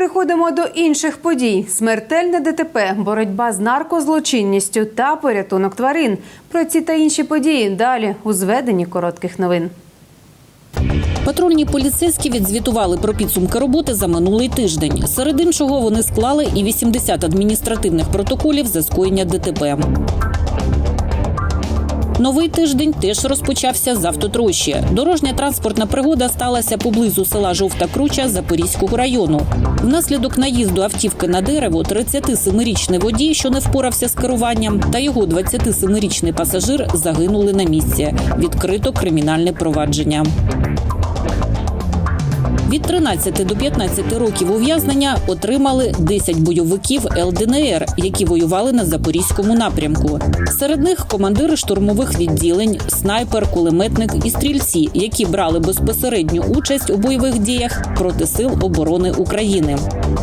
переходимо до інших подій: смертельне ДТП, боротьба з наркозлочинністю та порятунок тварин. Про ці та інші події далі у зведенні коротких новин. Патрульні поліцейські відзвітували про підсумки роботи за минулий тиждень. Серед іншого вони склали і 80 адміністративних протоколів за скоєння ДТП. Новий тиждень теж розпочався з автотрощі. Дорожня транспортна пригода сталася поблизу села Жовта Круча Запорізького району. Внаслідок наїзду автівки на дерево 37-річний водій, що не впорався з керуванням, та його 27-річний пасажир загинули на місці. Відкрито кримінальне провадження. Від 13 до 15 років ув'язнення отримали 10 бойовиків ЛДНР, які воювали на запорізькому напрямку. Серед них командири штурмових відділень, снайпер, кулеметник і стрільці, які брали безпосередню участь у бойових діях проти сил оборони України.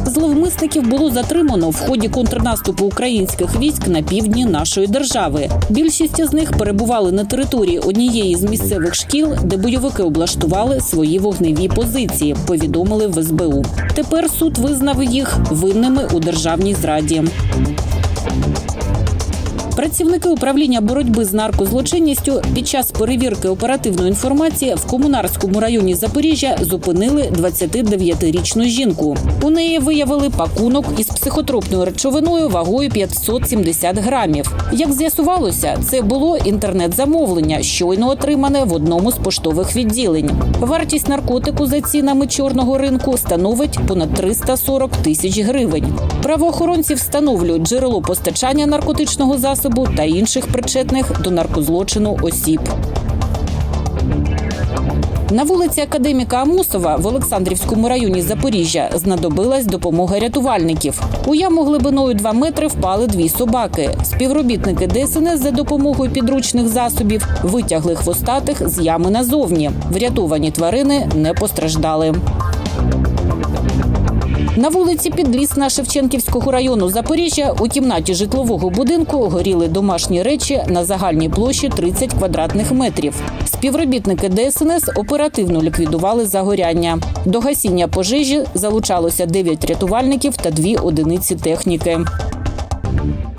Зловмисників було затримано в ході контрнаступу українських військ на півдні нашої держави. Більшість з них перебували на території однієї з місцевих шкіл, де бойовики облаштували свої вогневі позиції. Повідомили в СБУ. Тепер суд визнав їх винними у державній зраді. Працівники управління боротьби з наркозлочинністю під час перевірки оперативної інформації в комунарському районі Запоріжжя зупинили 29-річну жінку. У неї виявили пакунок із психотропною речовиною вагою 570 грамів. Як з'ясувалося, це було інтернет-замовлення, щойно отримане в одному з поштових відділень. Вартість наркотику за цінами чорного ринку становить понад 340 тисяч гривень. Правоохоронці встановлюють джерело постачання наркотичного засобу та інших причетних до наркозлочину осіб. На вулиці Академіка Амусова в Олександрівському районі Запоріжжя знадобилась допомога рятувальників. У яму глибиною 2 метри впали дві собаки. Співробітники ДСНС за допомогою підручних засобів витягли хвостатих з ями назовні. Врятовані тварини не постраждали. На вулиці Підлісна Шевченківського району Запоріжжя у кімнаті житлового будинку горіли домашні речі на загальній площі 30 квадратних метрів. Співробітники ДСНС оперативно ліквідували загоряння. До гасіння пожежі залучалося 9 рятувальників та 2 одиниці техніки.